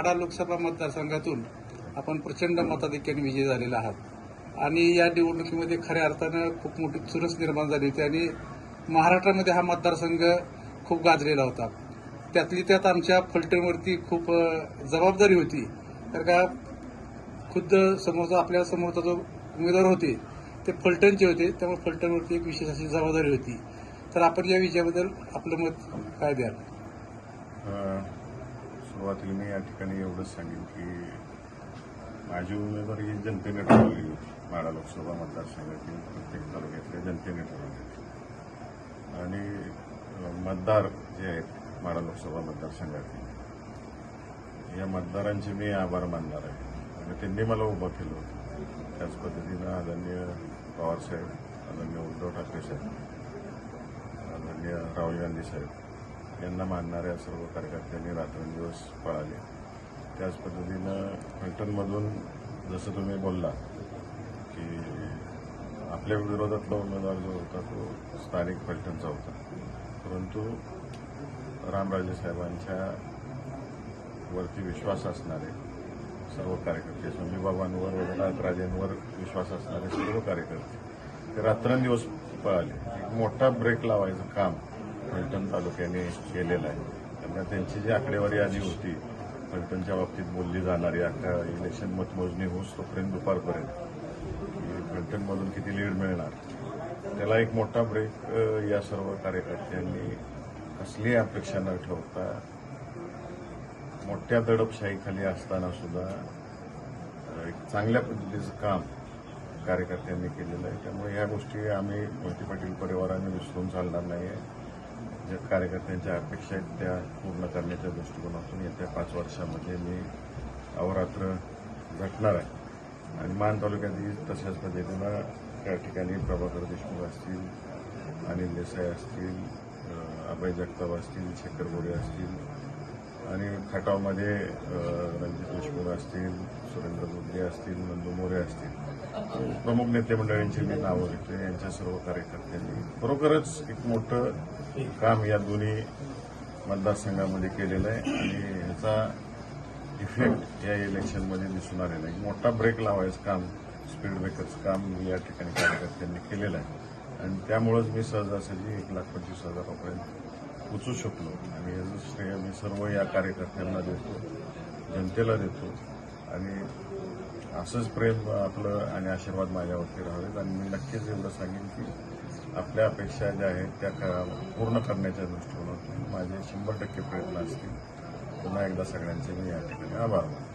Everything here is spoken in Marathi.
माडा लोकसभा मतदारसंघातून आपण प्रचंड मताधिक्याने विजयी झालेला आहात. आणि या निवडणुकीमध्ये खऱ्या अर्थानं खूप मोठी चुरस निर्माण झाली होती आणि महाराष्ट्रामध्ये हा मतदारसंघ खूप गाजलेला होता. त्यातली त्यात आमच्या फलटणवरती खूप जबाबदारी होती. तर का खुद्द समोरचा आपल्या समोरचा जो उमेदवार होते ते फलटणचे होते. त्यामुळे फलटणवरती एक विशेष अशी जबाबदारी होती. तर आपण या विजयाबद्दल आपलं मत काय द्याल? सुरुवातीला मी या ठिकाणी एवढंच सांगेन की माझी उमेदवारी ही जनतेने ठरवली माडा लोकसभा मतदारसंघातील प्रत्येक तालुक्यातल्या जनतेने ठरवली आणि मतदार जे आहेत माडा लोकसभा मतदारसंघातील या मतदारांचे मी आभार मानणार आहे. आणि त्यांनी मला उभं केलं होतं. त्याच पद्धतीनं आदरणीय पवारसाहेब आदरणीय उद्धव ठाकरे साहेब आदरणीय राहुल गांधी साहेब यांना मानणाऱ्या सर्व कार्यकर्त्यांनी रात्रंदिवस पळाले. त्याच पद्धतीनं फलटणमधून जसं तुम्ही बोलला की आपल्या विरोधातला उमेदवार जो होता तो स्थानिक फलटणचा होता. परंतु रामराजे साहेबांच्या वरती विश्वास असणारे सर्व कार्यकर्ते संजीबाबांवर वैद्यनाथ राजेंवर विश्वास असणारे सर्व कार्यकर्ते ते रात्रंदिवस पळाले. एक मोठा ब्रेक लावायचं काम फलटण तालुक्याने केलेलं आहे. त्यामुळे त्यांची जी आकडेवारी आली होती फलटणच्या बाबतीत बोलली जाणारी अख्खा इलेक्शन मतमोजणी होस तोपर्यंत दुपारपर्यंत. फलटणमधून किती लीड मिळणार? त्याला एक मोठा ब्रेक या सर्व कार्यकर्त्यांनी कसलीही अपेक्षा न ठेवता मोठ्या दडपशाहीखाली असताना सुद्धा एक चांगल्या पद्धतीचं काम कार्यकर्त्यांनी केलेलं आहे. त्यामुळे या गोष्टी आम्ही मोहिते पाटील परिवाराने विसरून चालणार नाही आहे ज्या कार्यकर्त्यांच्या अपेक्षा आहेत त्या पूर्ण करण्याच्या दृष्टिकोनातून येत्या पाच वर्षामध्ये मी अवरात्र झटणार आहे. आणि मान तालुक्यातही तशाच पद्धतीनं त्या ठिकाणी प्रभाकर देशमुख असतील अनिल देसाई असतील अभय जगताप असतील शेखर गोडे असतील आणि खटावमध्ये रणजित देशमुख असतील सुरेंद्र जोगले असतील नंदू मोरे असतील प्रमुख नेते मंडळींची मी नावं घेतोय यांच्या सर्व कार्यकर्त्यांनी खरोखरच एक मोठं काम या दोन्ही मतदारसंघामध्ये केलेलं आहे आणि ह्याचा इफेक्ट या इलेक्शनमध्ये दिसून आलेला आहे. मोठा ब्रेक लावायचं काम स्पीड ब्रेकरचं काम या ठिकाणी कार्यकर्त्यांनी केलेलं आहे. आणि त्यामुळंच मी सहजासहजी एक लाख पंचवीस हजारापर्यंत पोचू शकलो. आणि याचं श्रेय मी सर्व या कार्यकर्त्यांना देतो. जनतेला देतो. आणि असंच प्रेम आपलं आणि आशीर्वाद माझ्यावरती राहावेत. आणि मी नक्कीच एवढं सांगेन की आपल्या अपेक्षा ज्या आहेत त्या पूर्ण करण्याच्या दृष्टीकोनातून माझे शंभर टक्के प्रयत्न असतील. पुन्हा एकदा सगळ्यांचे मी या ठिकाणी आभार मानतो.